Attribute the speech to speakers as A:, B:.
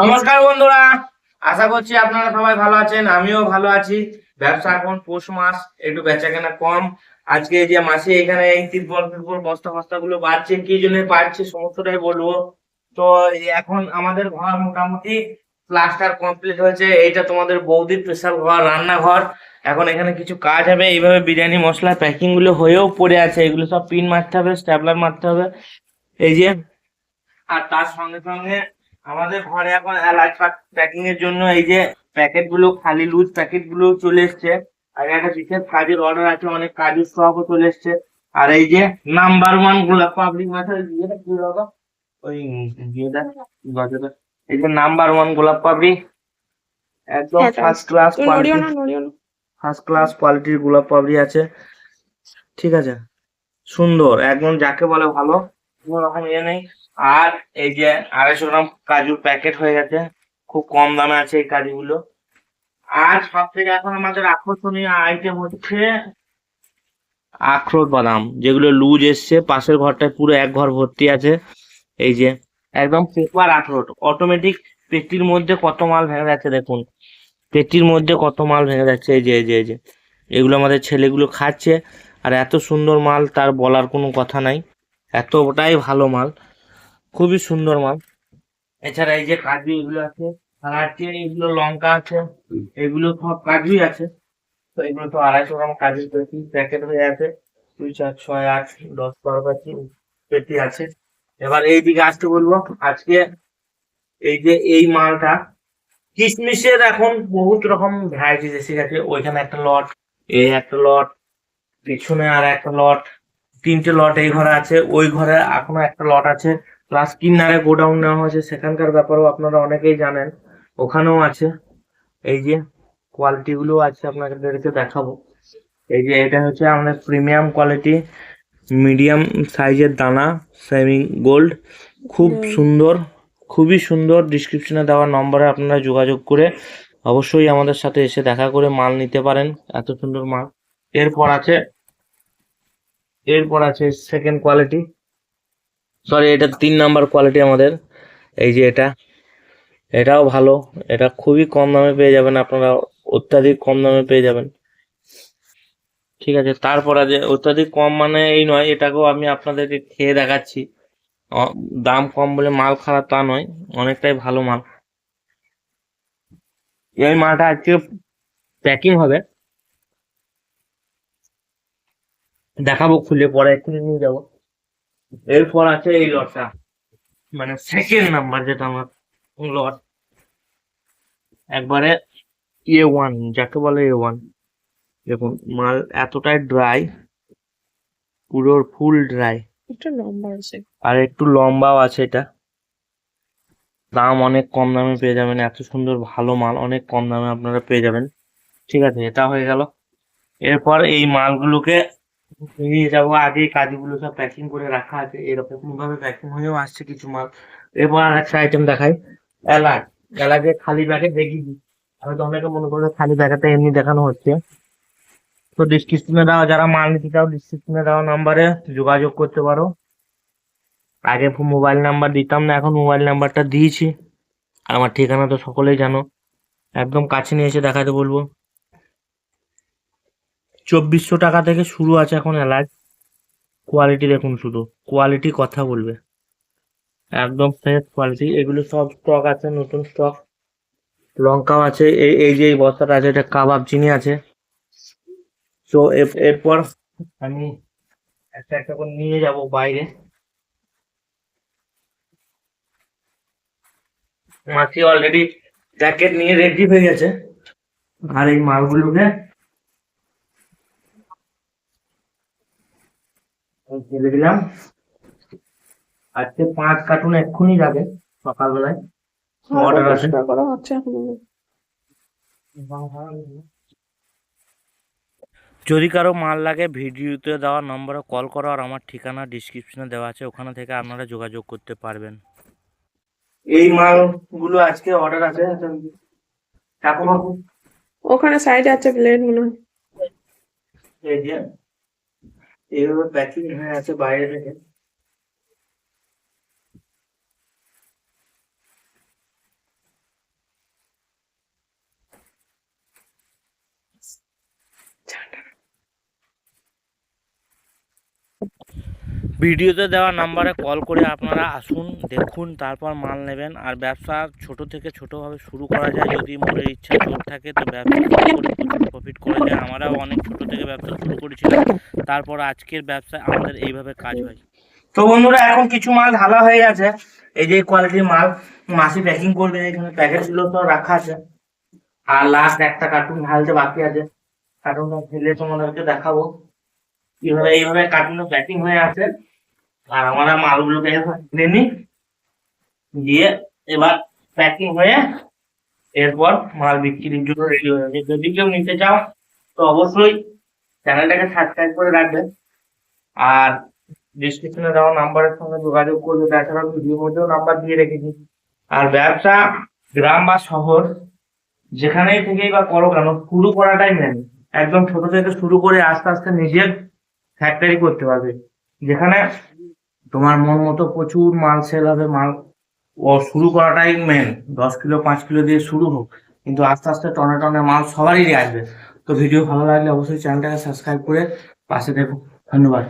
A: নমস্কার বন্ধুরা, আশা করছি আপনারা সবাই ভালো আছেন, আমিও ভালো আছি। ব্যবসা এখন পৌষ মাস, একটু বেচা কেনা কম। আজকে যে মাসে এখানে এই তিরপল তিরপল বস্তা ফস্তা গুলো বাড়ছে, কি জন্য বাড়ছে সমস্তটাই বলব। তো এখন আমাদের ঘর মোটামুটি প্লাস্টার কমপ্লিট হয়েছে, এইটা তোমাদের বৌদির স্পেশাল ঘর, রান্নাঘর। এখন এখানে কিছু কাজ হবে, এইভাবে বিরিয়ানি, মশলা প্যাকিংগুলো হয়েও পড়ে আছে, এগুলো সব পিন মারতে হবে, স্ট্যাপলার মারতে হবে। এই যে, আর তার সঙ্গে সঙ্গে আমাদের ঘরে এখন এলাচ প্যাকিং এর জন্য এই যে প্যাকেটগুলো খালি লুজ প্যাকেটগুলো চলে এসছে। আর একটা বিশেষ কাজের অর্ডার আছে অনেক কাজের স্টকও চলে এসছে। আর এই যে নাম্বার ওয়ান গোলাপ পাবলিক বাবা ওই ইয়েটা এই যে নাম্বার ওয়ান গোলাপ পাবলি একদম ফার্স্ট ক্লাস ফার্স্ট ক্লাস কোয়ালিটির গোলাপ পাপড়ি আছে। ঠিক আছে? সুন্দর একদম যাকে বলে ভালো। কোনো রকম ইয়ে নেই। আর এই যে আড়াইশো গ্রাম কাজুর প্যাকেট হয়ে গেছে। খুব কম দামে আছে এই কাজুগুলো। আর সব থেকে এখন আমাদের আকর্ষণীয় আইটেম হচ্ছে আখরোট বাদাম, যেগুলো লুজ এসছে, পাশের ঘরটায় পুরো এক ঘর ভর্তি আছে। এই যে একদম পেপার আখরোট অটোমেটিক পেটির মধ্যে কত মাল ভেঙে যাচ্ছে দেখুন। পেটির মধ্যে কত মাল ভেঙে যাচ্ছে, এই যে এই যে এই যে। এগুলো আমাদের ছেলেগুলো খাচ্ছে, আর এত সুন্দর মাল তার বলার কোনো কথা নাই। এতটাই ভালো মাল। খুবই সুন্দর মাল। এছাড়া এই যে কাজু এগুলো আছে, আর আছে এগুলো লঙ্কা আছে, এগুলো সব কাজুই আছে। তো এগুলো তো আড়াইশো গ্রাম কাজুর পেটি, প্যাকেট হয়ে আছে। দুই, চার, ছয়, আট, দশ, বারো পাঁচি পেটি আছে। এবার এই দিকে আসতে বলব, আজকে এই যে এই মালটা, কিশমিশের এখন বহুত রকম ভ্যারাইটি এসে গেছে। ওইখানে একটা লট এই একটা লট পিছনে আর একটা লট তিনটে লট এই ঘরে আছে। ওই ঘরে এখনও একটা লট আছে। প্লাস কিনারে গোডাউন নেওয়া হয়েছে। সেখানকার ব্যাপারেও আপনারা অনেকেই জানেন। ওখানেও আছে। এই যে কোয়ালিটি গুলো আছে আপনাদেরকে দেখাবো। এই যে এটা হচ্ছে আমাদের প্রিমিয়াম কোয়ালিটি মিডিয়াম সাইজের দানা সেমি গোল্ড খুব সুন্দর খুবই সুন্দর। ডিসক্রিপশনে দেওয়া নম্বরে আপনারা যোগাযোগ করে অবশ্যই আমাদের সাথে এসে দেখা করে মাল নিতে পারেন। এত সুন্দর মাল। এরপর আছে এরপর আছে সেকেন্ড কোয়ালিটি সরি এটা তিন নাম্বার কোয়ালিটি আমাদের। এই যে এটা, এটাও ভালো। এটা খুবই কম দামে পেয়ে যাবেন আপনারা, অত্যাধিক কম দামে পেয়ে যাবেন। ঠিক আছে, তারপর আছে, অত্যাধিক কম মানে এই নয়, এটাকেও আমি আপনাদেরকে খেয়ে দেখাচ্ছি। দাম কম বলে মাল খারাপ তা নয়, অনেকটাই ভালো মাল। এই মালটা আজকে প্যাকিং হবে। দেখাবো খুলে, পরে এক্ষুনি নিয়ে যাব। এরপর আছে এই লটটা। মানে সেকেন্ড নাম্বার যেটা আমার লট। একবারে এ ওয়ান যাকে বলে এ ওয়ান দেখুন মাল এতটাই ড্রাই পুরো ফুল ড্রাই
B: একটু লম্বা আছে।
A: আর একটু লম্বাও আছে এটা। দাম অনেক কম দামে পেয়ে যাবেন এত সুন্দর ভালো মাল অনেক কম দামে আপনারা পেয়ে যাবেন। ঠিক আছে এটা হয়ে গেল। এরপর এই মালগুলোকে নিয়ে যাব, আগে কাজগুলো সব প্যাকিং করে রাখা আছে, এরকম ভাবে প্যাকিং হয়েও আসছে কিছু মাল। এরপর আর একটা আইটেম দেখাই। এলাচ এলাচের খালি প্যাকেট দিই। হয়তো অনেকে মনে করবে খালি প্যাকেটটা এমনি দেখানো হচ্ছে। তো ডিসক্রিপশনে দেওয়া, যারা মাল নিতে চাও ডিসক্রিপশনে দেওয়া নাম্বারে যোগাযোগ করতে পারো। আগে মোবাইল নাম্বার দিতাম না, এখন মোবাইল নাম্বারটা দিয়েছি। আর আমার ঠিকানা তো সকলেই জানো। একদম কাছে নিয়ে এসে দেখাতে বলব। চব্বিশশো টাকা থেকে শুরু আছে এখন এলাচ কোয়ালিটি দেখুন শুধু। কোয়ালিটি কথা বলবে। একদম ফ্রেশ কোয়ালিটি এগুলো সব স্টক আছে, নতুন স্টক লঙ্কাও আছে। এই এই যে এই বস্তাটা আছে, এটা কাবাব চিনি আছে। তো এরপর আমি একটা একটা করে নিয়ে যাব বাইরে। মাছি অলরেডি প্যাকেট নিয়ে রেডি হয়ে গেছে। আর এই মালগুলোকে আমি দিলাম আজকে পাঁচ কার্টুন এক্ষুনি যাবে সকালবেলায়। অর্ডার
B: করা হচ্ছে
A: যদি কারও মাল লাগে ভিডিওতে দেওয়া নম্বরে কল করো আর আমার ঠিকানা ডিসক্রিপশনে দেওয়া আছে। ওখানে থেকে আপনারা যোগাযোগ করতে পারবেন। এই মালগুলো আজকে অর্ডার আছে। কাকু বাবু
B: ওখানে সাইডে আছে প্লেট মনে হয়।
A: এই যে এইভাবে প্যাকিং হয়ে আছে বাইরে থেকে ভিডিওতে দেওয়া নাম্বারে কল করে আপনারা আসুন, দেখুন, তারপর মাল নেবেন। আর ব্যবসা ছোট থেকে ছোটোভাবে শুরু করা যায় যদি মনের ইচ্ছা জোর থাকে, তো ব্যবসা প্রফিট করা যায়। আমরাও অনেক ছোট থেকে ব্যবসা শুরু করেছিলাম। তারপর আজকের ব্যবসায় আমাদের এইভাবে কাজ হয়। তো বন্ধুরা, এখন কিছু মাল ঢালা হয়ে গেছে। এই যে কোয়ালিটির মাল, মাসি প্যাকিং করবে, এখানে প্যাকেটগুলো তো রাখা আছে। আর লাস্ট একটা কার্টুন ঢালতে বাকি আছে। কার্টুনটা ফেলে তোমাদেরকে দেখাবো। কীভাবে এইভাবে কার্টুনে প্যাকিং হয়ে আছে। আর আমরা মালগুলোকে কিনে নিই দিয়ে এবার প্যাকিং হয়ে এরপর মাল বিক্রির জন্য রেডি হয়ে যাবে যদি কেউ নিতে চাও, তো অবশ্যই চ্যানেলটাকে সাবস্ক্রাইব করে রাখবে। আর ডিসক্রিপশনে দেওয়া নাম্বারের সঙ্গে যোগাযোগ করবে। তাছাড়া ভিডিওর মধ্যেও নাম্বার দিয়ে রেখেছি। আর ব্যবসা গ্রাম বা শহর, যেখানেই থেকেই বা করো কেন, শুরু করাটাই মেন একদম ছোট থেকে শুরু করে আস্তে আস্তে নিজের ফ্যাক্টরি করতে পারবে যেখানে তোমার মন মতো প্রচুর মাল সেল হবে, মাল ও শুরু করাটাই মেন দশ কিলো, পাঁচ কিলো দিয়ে শুরু হোক। কিন্তু আস্তে আস্তে টনে টনে মাল সবারই আসবে। তো ভিডিও ভালো লাগলে অবশ্যই চ্যানেলটাকে সাবস্ক্রাইব করে পাশে দেখো ধন্যবাদ।